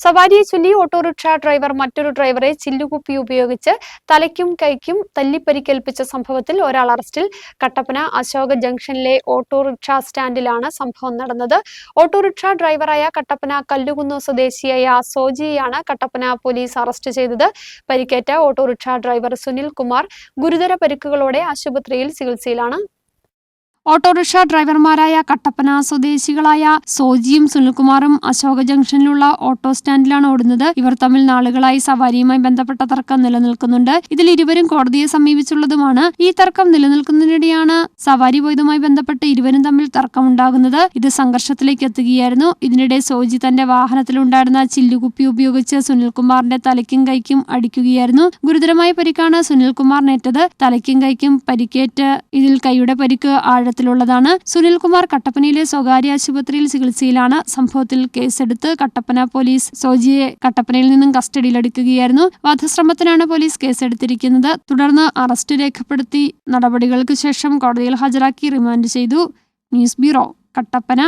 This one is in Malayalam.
സവാരിയെ ചൊല്ലി ഓട്ടോറിക്ഷ ഡ്രൈവർ മറ്റൊരു ഡ്രൈവറെ ചില്ലുകുപ്പി ഉപയോഗിച്ച് തലയ്ക്കും കൈക്കും തല്ലിപ്പരിക്കേൽപ്പിച്ച സംഭവത്തിൽ ഒരാൾ അറസ്റ്റിൽ. കട്ടപ്പന അശോക ജംഗ്ഷനിലെ ഓട്ടോറിക്ഷ സ്റ്റാൻഡിലാണ് സംഭവം നടന്നത്. ഓട്ടോറിക്ഷ ഡ്രൈവറായ കട്ടപ്പന കല്ലുകുന്നു സ്വദേശിയായ സോജിയെയാണ് കട്ടപ്പന പോലീസ് അറസ്റ്റ് ചെയ്തത്. പരിക്കേറ്റ ഓട്ടോറിക്ഷ ഡ്രൈവർ സുനിൽ കുമാർ ഗുരുതര പരിക്കുകളോടെ ആശുപത്രിയിൽ ചികിത്സയിലാണ് ഓട്ടോറിക്ഷ ഡ്രൈവർമാരായ കട്ടപ്പന സ്വദേശികളായ സോജിയും സുനിൽകുമാറും അശോക ജംഗ്ഷനിലുള്ള ഓട്ടോ സ്റ്റാൻഡിലാണ് ഓടുന്നത്. ഇവർ തമ്മിൽ നാളുകളായി സവാരിയുമായി ബന്ധപ്പെട്ട തർക്കം നിലനിൽക്കുന്നുണ്ട്. ഇതിൽ ഇരുവരും കോടതിയെ സമീപിച്ചുള്ളതുമാണ്. ഈ തർക്കം നിലനിൽക്കുന്നതിനിടെയാണ് സവാരി പോയതുമായി ബന്ധപ്പെട്ട് ഇരുവരും തമ്മിൽ തർക്കമുണ്ടാകുന്നത്. ഇത് സംഘർഷത്തിലേക്ക് എത്തുകയായിരുന്നു. ഇതിനിടെ സോജി തന്റെ വാഹനത്തിലുണ്ടായിരുന്ന ചില്ലുകുപ്പി ഉപയോഗിച്ച് സുനിൽകുമാറിന്റെ തലയ്ക്കും കൈക്കും അടിക്കുകയായിരുന്നു. ഗുരുതരമായ പരിക്കാണ് സുനിൽകുമാറിനേറ്റത്. തലയ്ക്കും കൈക്കും പരിക്കേറ്റ് ഇതിൽ കൈയുടെ പരിക്ക് ആഴത്തിലുള്ളതാണ് സുനിൽകുമാർ കട്ടപ്പനയിലെ സ്വകാര്യ ആശുപത്രിയിൽ ചികിത്സയിലാണ് സംഭവത്തിൽ കേസെടുത്ത് കട്ടപ്പന പോലീസ് സോജിയെ കട്ടപ്പനയിൽ നിന്നും കസ്റ്റഡിയിലെടുക്കുകയായിരുന്നു. വധശ്രമത്തിനാണ് പോലീസ് കേസെടുത്തിരിക്കുന്നത്. തുടർന്ന് അറസ്റ്റ് രേഖപ്പെടുത്തി നടപടികൾക്ക് ശേഷം കോടതിയിൽ ഹാജരാക്കി റിമാൻഡ് ചെയ്തു. News bureau Kattappana.